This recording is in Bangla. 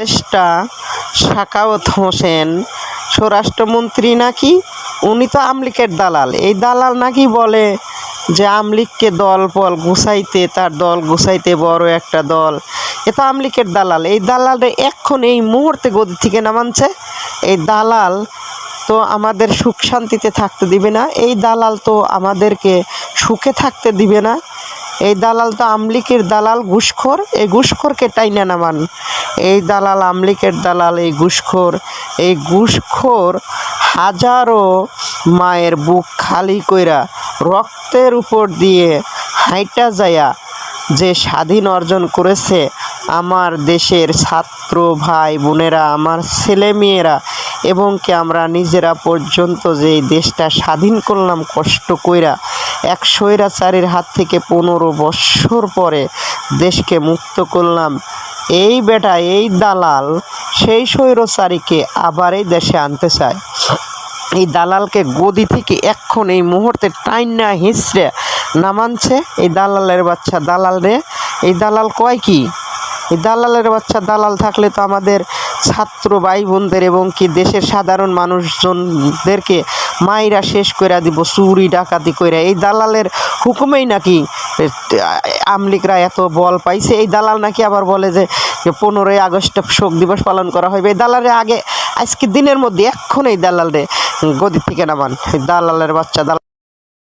উপদেষ্টা সাকাওয়াত হোসেন, স্বরাষ্ট্রমন্ত্রী নাকি? উনি তো আমলিকের দালাল। এই দালাল নাকি বলে যে আমলিককে দল ফল গুছাইতে, তার দল গুছাইতে বড় একটা দল। এ তো আমলিকের দালাল। এই দালালটা এখন এই মুহূর্তে গদি থেকে নামানছে। এই দালাল তো আমাদের সুখ শান্তিতে থাকতে দিবে না। এই দালাল তো আমাদেরকে সুখে থাকতে দিবে না। এই দালাল তো আমলিকের দালাল, ঘুষখোর। এই ঘুষখোরকে টাইনা নামান এই দালাল আমলিকের দালাল, এই ঘুষখোর। এই ঘুষখোর হাজারো মায়ের বুক খালি কইরা রক্তের উপর দিয়ে হাইটা যায়া যে স্বাধীন অর্জন করেছে আমার দেশের ছাত্র ভাই বোনেরা, আমার ছেলে মেয়েরা, এবং কি আমরা নিজেরা পর্যন্ত যে দেশটা স্বাধীন করলাম কষ্ট কইরা এক স্বৈরাচারীর হাত থেকে পনেরো বৎসর পরে দেশকে মুক্ত করলাম। এই বেটা, এই দালাল, সেই স্বৈরাচারীকে আবার এই দেশে আনতে চায়। এই দালালকে গদি থেকে এক্ষণ এই মুহূর্তে টাইনা হিঁচড়ে নামানছে। এই দালালের বাচ্চা দালাল রে। এই দালাল কয় কি? এই দালালের বাচ্চা দালাল থাকলে তো আমাদের ছাত্র ভাই বোনদের এবং কি দেশের সাধারণ মানুষজনদেরকে মাইরা শেষ করে দিব, চুরি, ডাকাতি কইরা। এই দালালের হুকুমেই নাকি আমলিকরা এত বল পাইছে? এই দালাল নাকি আবার বলে যে যে পনেরোই আগস্ট শোক দিবস পালন করা হবে এই দালালের আগে, আজকে দিনের মধ্যে এক্ষণ এই দালালরে গদি থেকে নামান। দালালের বাচ্চা, দালাল